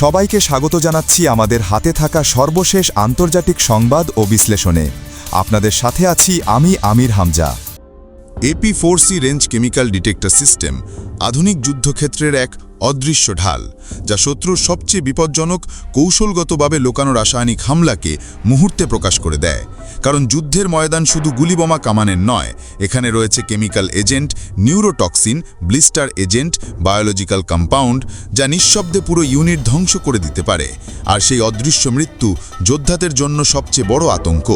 সবাইকে স্বাগত জানাচ্ছি আমাদের হাতে থাকা সর্বশেষ আন্তর্জাতিক সংবাদ ও বিশ্লেষণে। আপনাদের সাথে আছি আমি Amir Hamza. AP four C range chemical detector system আধুনিক যুদ্ধক্ষেত্রের এক অদৃশ্য ঢাল, যা শত্রুর সবচেয়ে বিপজ্জনক কৌশলগতভাবে লোকানো রাসায়নিক হামলাকে মুহূর্তে প্রকাশ করে দেয়। কারণ যুদ্ধের ময়দান শুধু গুলিবোমা কামানের নয়, এখানে রয়েছে chemical agent, neurotoxin, blister agent, biological compound, যা নিঃশব্দে পুরো ইউনিট ধ্বংস করে দিতে পারে। আর সেই অদৃশ্য মৃত্যু যোদ্ধাদের জন্য সবচেয়ে বড় আতঙ্ক।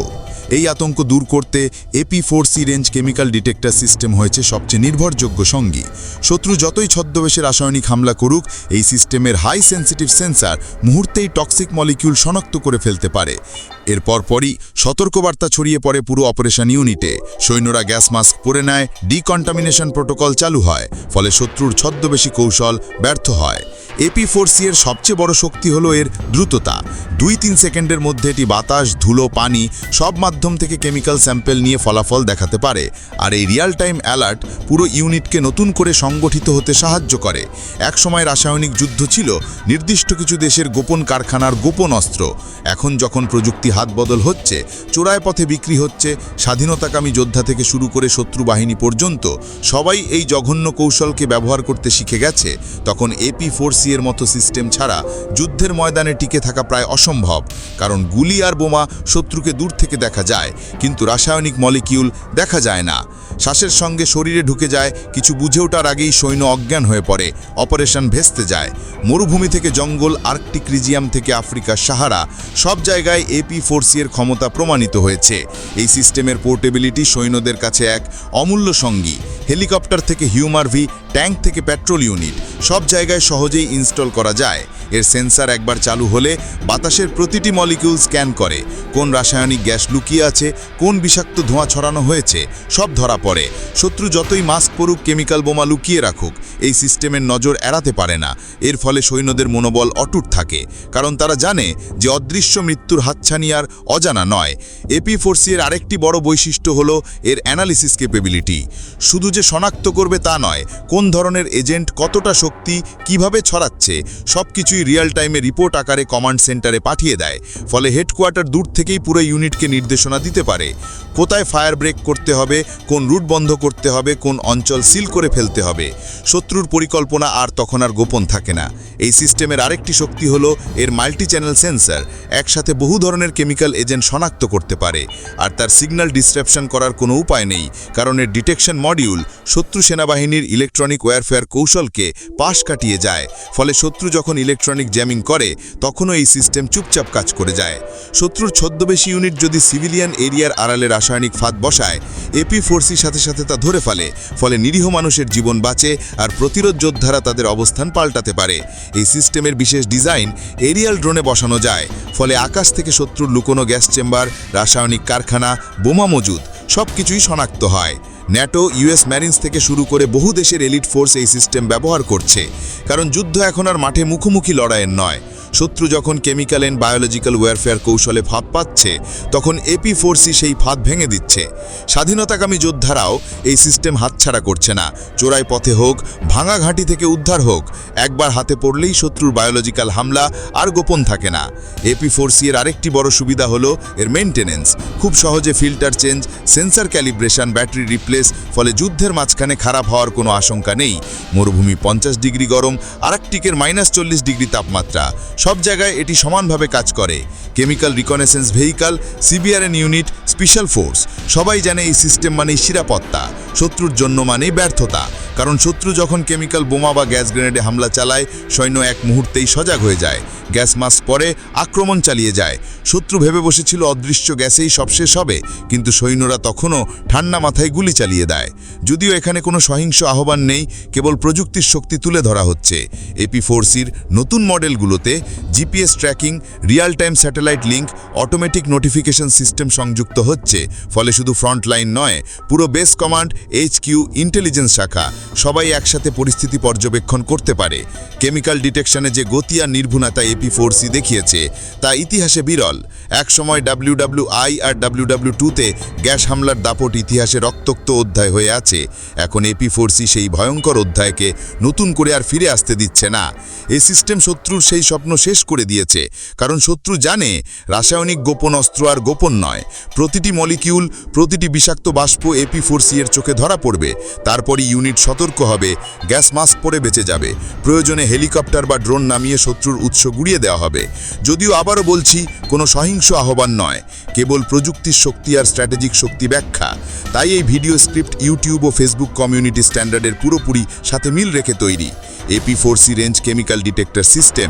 এই আতঙ্ক দূর করতে AP four C range chemical detector system হয়েছে সবচেয়ে নির্ভরযোগ্য সঙ্গী। শত্রু যতই ছদ্মবেশে রাসায়নিক হামলা করুক, এই সিস্টেমের হাই সেন্সিটিভ সেন্সার মুহূর্তেই টক্সিক মলিকিউল শনাক্ত করে ফেলতে পারে। এরপর পরই সতর্কবার্তা ছড়িয়ে পড়ে পুরো অপারেশন ইউনিটে সৈন্যরা গ্যাস মাস্ক পরে নেয় ডিকন্টামিনেশন প্রোটোকল চালু হয়, ফলে শত্রুর ছদ্মবেশী কৌশল ব্যর্থ হয়। এপি ফোর এর সবচেয়ে বড় শক্তি হলো এর দ্রুততা। দুই তিন সেকেন্ডের মধ্যে এটি বাতাস, ধুলো, পানি সব মাধ্যম থেকে কেমিক্যাল স্যাম্পেল নিয়ে ফলাফল দেখাতে পারে। আর এই রিয়াল টাইম অ্যালার্ট পুরো ইউনিটকে নতুন করে সংগঠিত হতে সাহায্য করে। একসময় রাসায়নিক যুদ্ধ ছিল, নির্দিষ্ট কিছু দেশের গোপন কারখানার গোপন অস্ত্র। এখন যখন প্রযুক্তি হাত বদল হচ্ছে চোরায় পথে বিক্রি হচ্ছে, স্বাধীনতাকামী যোদ্ধা থেকে শুরু করে শত্রু বাহিনী পর্যন্ত সবাই এই জঘন্য কৌশলকে ব্যবহার করতে শিখে গেছে, তখন এপি ফোর সি এর মতো সিস্টেম ছাড়া যুদ্ধের ময়দানে টিকে থাকা প্রায় অসম্ভব। কারণ গুলি আর বোমা শত্রুকে দূর থেকে দেখা যায়, কিন্তু রাসায়নিক মলিকিউল দেখা যায় না। শ্বাসের সঙ্গে শরীরে ঢুকে যায়, কিছু বুঝে ওঠার আগেই সৈন্য অজ্ঞান হয়ে পড়ে, অপারেশন ভেস্তে যায়। মরুভূমি থেকে জঙ্গল, আর্কটিক রিজিয়াম থেকে আফ্রিকার সাহারা, সব জায়গায় এপি ফোরসি এর ক্ষমতা প্রমাণিত হয়েছে। এই সিস্টেমের পোর্টেবিলিটি সৈন্যদের কাছে এক অমূল্য সঙ্গী। হেলিকপ্টার থেকে হিউমারভি ট্যাঙ্ক থেকে পেট্রোল ইউনিট। সব জায়গায় সহজেই ইনস্টল করা যায়। এর সেন্সার একবার চালু হলে বাতাসের প্রতিটি মলিকিউল স্ক্যান করে। কোন রাসায়নিক গ্যাস লুকিয়ে আছে, কোন বিষাক্ত ধোঁয়া ছড়ানো হয়েছে, সব ধরা পড়ে। শত্রু যতই মাস্ক পড়ুক কেমিক্যাল বোমা লুকিয়ে রাখুক, এই সিস্টেমের নজর এড়াতে পারে না। এর ফলে সৈন্যদের মনোবল অটুট থাকে। কারণ তারা জানে যে অদৃশ্য মৃত্যুর হাতছানি আর অজানা নয়। এপি ফোরসি এর আরেকটি বড় বৈশিষ্ট্য হল এর অ্যানালিসিস কেপেবিলিটি শুধু যে শনাক্ত করবে তা নয়, কোন ধরনের এজেন্ট কতটা শক্তি, কীভাবে ছড়াচ্ছে সব কিছুই রিয়েল টাইমে রিপোর্ট আকারে কমান্ড সেন্টারে পাঠিয়ে দেয়। ফলে হেডকোয়ার্টার দূর থেকেই পুরো ইউনিটকে নির্দেশনা দিতে পারে। কোথায় ফায়ার ব্রেক করতে হবে, কোন রুট বন্ধ করতে হবে, কোন অঞ্চল সিল করে ফেলতে হবে। শত্রুর পরিকল্পনা আর তখন আর গোপন থাকে না। এই সিস্টেমের আরেকটি শক্তি হলো এর মাল্টি চ্যানেল সেন্সার একসাথে বহু ধরনের কেমিক্যাল এজেন্ট শনাক্ত করতে পারে। আর তার সিগন্যাল ডিসক্রিপশন করার কোনো উপায় নেই, কারণ এর ডিটেকশন মডিউল শত্রু সেনাবাহিনীর ইলেকট্রনিক ওয়্যারফেয়ার কৌশলকে পাশ কাটিয়ে যায়। ফলে শত্রু যখন ইলেকট্রনিক জ্যামিং করে, তখনও এই সিস্টেম চুপচাপ কাজ করে যায়। শত্রুর ছদ্মবেশী ইউনিট যদি সিভিলিয়ান এরিয়ার আড়ালে রাসায়নিক ফাঁদ বসায় এপি ফোর্সির সাথে সাথে তা ধরে ফেলে, ফলে নিরীহ মানুষের জীবন বাঁচে আর প্রতিরোধ যোদ্ধারা তাদের অবস্থান পাল্টাতে পারে। এই সিস্টেমের বিশেষ ডিজাইন এরিয়াল ড্রোনে বসানো যায়, ফলে আকাশ থেকে শত্রুর লুকোনো গ্যাস চেম্বার, রাসায়নিক কারখানা, বোমা মজুদ সব কিছুই শনাক্ত হয়। ন্যাটো ইউএস ম্যারিন্স থেকে শুরু করে বহু দেশের এলিট ফোর্স এই সিস্টেম ব্যবহার করছে। কারণ যুদ্ধ এখন আর মাঠে মুখোমুখি লড়াইয়ের নয়। শত্রু যখন কেমিক্যাল অ্যান্ড বায়োলজিক্যাল ওয়ারফেয়ার কৌশলে ফাঁদ পাচ্ছে, তখন এপি ফোর্সি সেই ফাঁদ ভেঙে দিচ্ছে। স্বাধীনতাকামী যোদ্ধারাও এই সিস্টেম হাতছাড়া করছে না। চোরাই পথে হোক, ভাঙা ঘাঁটি থেকে উদ্ধার হোক, একবার হাতে পড়লেই শত্রুর বায়োলজিক্যাল হামলা আর গোপন থাকে না। এপি ফোর্সি এর আরেকটি বড় সুবিধা হলো এর মেনটেনেন্স খুব সহজে filter change sensor calibration battery replace ফলে যুদ্ধের মাঝখানে খারাপ হওয়ার কোনো আশঙ্কা নেই। মরুভূমি পঞ্চাশ ডিগ্রি গরম, আরাকটিকের মাইনাস চল্লিশ ডিগ্রি তাপমাত্রা। সব জায়গায় এটি সমানভাবে কাজ করে। Chemical reconnaissance vehicle, CBRN unit, special force. সবাই জানে এই সিস্টেম মানেই নিরাপত্তা শত্রুর জন্য মানেই ব্যর্থতা। কারণ শত্রু যখন কেমিক্যাল বোমা বা গ্যাস গ্রেনেডে হামলা চালায়, সৈন্য এক মুহূর্তেই সজাগ হয়ে যায়। গ্যাস মাস্ক পরে আক্রমণ চালিয়ে যায়। শত্রু ভেবে বসেছিল অদৃশ্য গ্যাসেই সব শেষ হবে, কিন্তু সৈন্যরা তখনও ঠান্ডা মাথায় গুলি চালিয়ে দেয়। যদিও এখানে কোনো সহিংস আহ্বান নেই, কেবল প্রযুক্তির শক্তি তুলে ধরা হচ্ছে। এপি ফোরসির নতুন মডেলগুলোতে GPS tracking real time satellite link automatic notification system সংযুক্ত হচ্ছে। ফলে শুধু ফ্রন্ট লাইন নয়, পুরো base command, H Q, intelligence শাখা সবাই একসাথে পরিস্থিতি পর্যবেক্ষণ করতে পারে। কেমিক্যাল ডিটেকশনে যে গতি আর নির্ভুলতা এপি ফোরসি দেখিয়েছে, তা ইতিহাসে বিরল। একসময় ডাব্লিউ ডাব্লিউ আই আর ডাব্লিউ ডাব্লিউ টুতে গ্যাস হামলার দাপট ইতিহাসে রক্তাক্ত অধ্যায় হয়ে আছে। এখন এপি ফোরসি সেই ভয়ঙ্কর অধ্যায়কে নতুন করে আর ফিরে আসতে দিচ্ছে না। এই সিস্টেম শত্রুর সেই স্বপ্ন শেষ করে দিয়েছে, কারণ শত্রু জানে রাসায়নিক গোপন অস্ত্র আর গোপন নয়। প্রতিটি মলিকিউল, প্রতিটি বিষাক্ত বাষ্প এপি ফোর সি এর চোখে ধরা পড়বে। তারপরই ইউনিট সতর্ক হবে, গ্যাস মাস্ক পরে বেঁচে যাবে, প্রয়োজনে হেলিকপ্টার বা ড্রোন নামিয়ে শত্রুর উৎস গুড়িয়ে দেওয়া হবে। যদিও আবারও বলছি, কোনো সহিংস আহ্বান নয়, কেবল প্রযুক্তির শক্তি আর স্ট্র্যাটেজিক শক্তি ব্যাখ্যা। তাই এই ভিডিও স্ক্রিপ্ট ইউটিউব ও ফেসবুক কমিউনিটি স্ট্যান্ডার্ডের পুরোপুরি সাথে মিল রেখে তৈরি। AP four C range chemical detector system,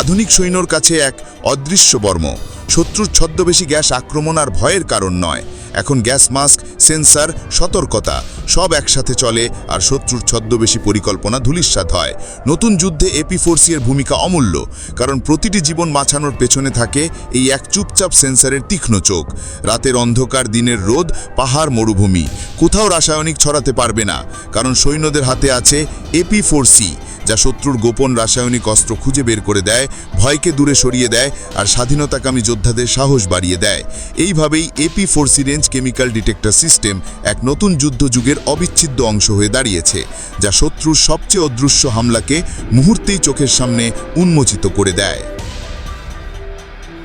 আধুনিক সৈন্যর কাছে এক অদৃশ্য বর্ম। শত্রুর ছদ্মবেশী গ্যাস আক্রমণ আর ভয়ের কারণ নয়। এখন গ্যাস মাস্ক, সেন্সার, সতর্কতা, সব একসাথে চলে আর শত্রুর ছদ্মবেশী পরিকল্পনা ধূলিস্বাদ হয়। নতুন যুদ্ধে এপি এর ভূমিকা অমূল্য, কারণ প্রতিটি জীবন বাঁচানোর পেছনে থাকে এই এক চুপচাপ সেন্সারের তীক্ষ্ণ চোখ। রাতের অন্ধকার, দিনের রোদ, পাহাড় মরুভূমি। কোথাও রাসায়নিক ছড়াতে পারবে না, কারণ সৈন্যদের হাতে আছে এপি ফোরসি যা শত্রুর গোপন রাসায়নিক অস্ত্র খুঁজে বের করে দেয়, ভয়কে দূরে সরিয়ে দেয় আর স্বাধীনতাকামী যোদ্ধাদের সাহস বাড়িয়ে দেয়। এইভাবেই AP four C range chemical detector system এক নতুন যুদ্ধযুগের অবিচ্ছেদ্য অংশ হয়ে দাঁড়িয়েছে, যা শত্রুর সবচেয়ে অদৃশ্য হামলাকে মুহূর্তেই চোখের সামনে উন্মোচিত করে দেয়।